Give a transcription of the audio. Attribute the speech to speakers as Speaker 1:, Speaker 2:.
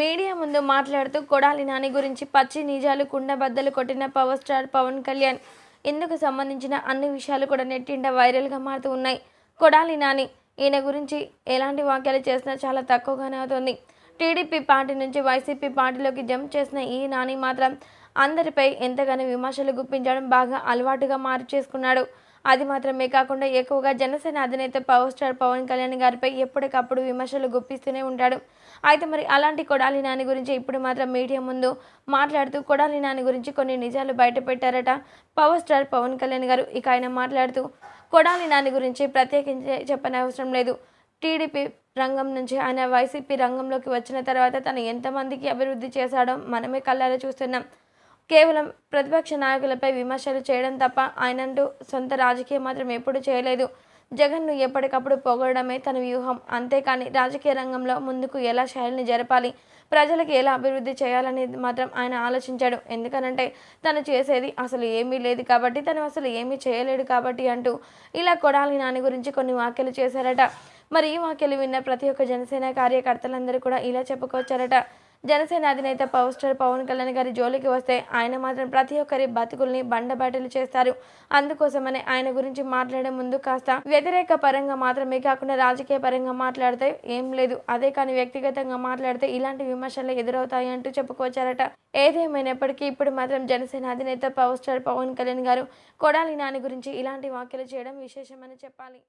Speaker 1: Media ముందు మాట్లాడుతూ కొడాలి నాని గురించి పచ్చి నిజాలు కుండబద్దలు కొట్టిన పవర్ స్టార్ పవన్ కళ్యాణ్. ఇందుకు సంబంధించిన అన్ని విషయాలు కూడా నెట్టింట వైరల్గా మారుతూ ఉన్నాయి. కొడాలి నాని ఈయన గురించి ఎలాంటి వ్యాఖ్యలు చేసినా చాలా తక్కువగానే అవుతుంది. టీడీపీ పార్టీ నుంచి వైసీపీ పార్టీలోకి జంప్ చేసిన ఈ నాని మాత్రం అందరిపై ఎంతగానో విమర్శలు గుప్పించడం బాగా అలవాటుగా మార్చేసుకున్నాడు. అది మాత్రమే కాకుండా ఎక్కువగా జనసేన అధినేత పవర్ స్టార్ పవన్ కళ్యాణ్ గారిపై ఎప్పటికప్పుడు విమర్శలు గుప్పిస్తూనే ఉంటాడు. అయితే మరి అలాంటి కొడాలి నాని గురించి ఇప్పుడు మాత్రం మీడియా ముందు మాట్లాడుతూ కొడాలి నాని గురించి కొన్ని నిజాలు బయటపెట్టారట పవర్ స్టార్ పవన్ కళ్యాణ్ గారు. ఇక ఆయన మాట్లాడుతూ కొడాలి నాని గురించి ప్రత్యేకించి చెప్పని అవసరం లేదు. టీడీపీ రంగం నుంచి ఆయన వైసీపీ రంగంలోకి వచ్చిన తర్వాత తను ఎంతమందికి అభివృద్ధి చేశాడో మనమే కళ్ళారా చూస్తున్నాం. కేవలం ప్రతిపక్ష నాయకులపై విమర్శలు చేయడం తప్ప ఆయనంటూ సొంత రాజకీయం మాత్రం ఎప్పుడూ చేయలేదు. జగన్ను ఎప్పటికప్పుడు పొగడమే తన వ్యూహం. అంతేకాని రాజకీయ రంగంలో ముందుకు ఎలా శైలిని జరపాలి ప్రజలకు ఎలా అభివృద్ధి చేయాలనేది మాత్రం ఆయన ఆలోచించాడు. ఎందుకనంటే తను చేసేది అసలు ఏమీ లేదు కాబట్టి తను అసలు ఏమీ చేయలేడు కాబట్టి అంటూ ఇలా కొడాలి నాని గురించి కొన్ని వ్యాఖ్యలు చేశారట. మరి ఈ వ్యాఖ్యలు విన్న ప్రతి ఒక్క జనసేన కార్యకర్తలందరూ కూడా ఇలా చెప్పుకొచ్చారట. జనసేన అధినేత పవర్ స్టార్ పవన్ కళ్యాణ్ గారి జోలికి వస్తే ఆయన మాత్రం ప్రతి ఒక్కరి బతుకుల్ని బండబాటలు చేస్తారు. అందుకోసమనే ఆయన గురించి మాట్లాడే ముందు కాస్త వ్యతిరేక పరంగా మాత్రమే కాకుండా రాజకీయ పరంగా మాట్లాడితే ఏం లేదు. అదే కానీ వ్యక్తిగతంగా మాట్లాడితే ఇలాంటి విమర్శలు ఎదురవుతాయి అంటూ చెప్పుకొచ్చారట. ఏదేమైనప్పటికీ ఇప్పుడు మాత్రం జనసేన అధినేత పవర్ స్టార్ పవన్ కళ్యాణ్ గారు కొడాలి నాని గురించి ఇలాంటి వ్యాఖ్యలు చేయడం విశేషమని చెప్పాలి.